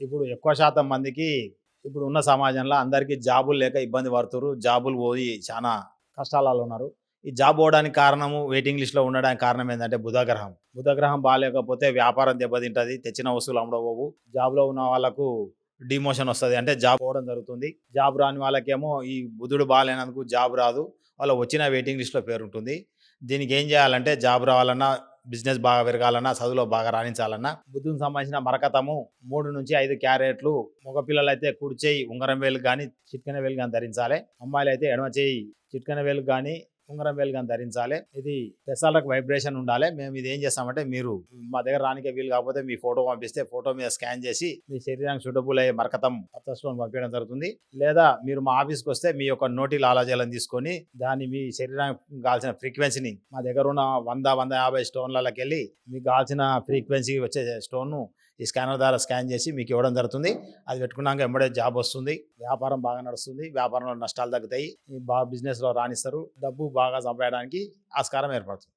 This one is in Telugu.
ఇప్పుడు ఎక్కువ శాతం మందికి ఇప్పుడు ఉన్న సమాజంలో అందరికీ జాబులు లేక ఇబ్బంది పడుతున్నారు జాబులు పోయి చాలా కష్టాలలో ఉన్నారు. ఈ జాబ్ పోవడానికి కారణము వెయిటింగ్ లిస్ట్లో ఉండడానికి కారణం ఏంటంటే బుధగ్రహం. బుధగ్రహం బాగాలేకపోతే వ్యాపారం దెబ్బతింటుంది తెచ్చిన వస్తువులు అమ్మడబోవు జాబ్లో ఉన్న వాళ్ళకు డిమోషన్ వస్తుంది. అంటే జాబ్ పోవడం జరుగుతుంది. జాబ్ రాని వాళ్ళకేమో ఈ బుధుడు బాగాలేనందుకు జాబ్ రాదు. వాళ్ళ వచ్చిన వెయిటింగ్ లిస్ట్లో పేరు ఉంటుంది దీనికి ఏం చేయాలంటే జాబ్ రావాలన్నా బిజినెస్ బాగా పెరగాలన్నా చదువులో బాగా రాణించాలన్నా బుద్ధునికి సంబంధించిన మరకతము మూడు నుంచి ఐదు క్యారెట్లు మగపిల్లలు అయితే కుడి చేయి ఉంగరం వేలు కానీ చిట్కన వేలు కానీ ధరించాలి. అమ్మాయిలు అయితే ఎడమ చేయి చిట్కన వేలు కానీ ఉంగరం వేలుగా ధరించాలి. ఇది పెసాలకు వైబ్రేషన్ ఉండాలి. మేము ఇది ఏం చేస్తామంటే మీరు మా దగ్గర రానికే వీలు కాకపోతే మీ ఫోటో పంపిస్తే ఫోటో మీద స్కాన్ చేసి మీ శరీరానికి సూటబుల్ అయ్యే మరకతం అత్తస్వం స్టోన్ పంపించడం జరుగుతుంది. లేదా మీరు మా ఆఫీస్కి వస్తే మీ యొక్క నోటి లాలాజలం తీసుకొని దాన్ని మీ శరీరానికి కావాల్సిన ఫ్రీక్వెన్సీని మా దగ్గర ఉన్న వంద వంద యాభై స్టోన్లకి వెళ్ళి మీకు కావాల్సిన ఫ్రీక్వెన్సీ వచ్చే స్టోన్ను ఈ స్కానర్ ద్వారా స్కాన్ చేసి మీకు ఇవ్వడం జరుగుతుంది. అది పెట్టుకున్నాక ఎంబడే జాబ్ వస్తుంది. వ్యాపారం బాగా నడుస్తుంది. వ్యాపారంలో నష్టాలు తగ్గుతాయి. బాగా బిజినెస్లో రాణిస్తారు. డబ్బు బాగా సంపాదడానికి ఆస్కారం ఏర్పడుతుంది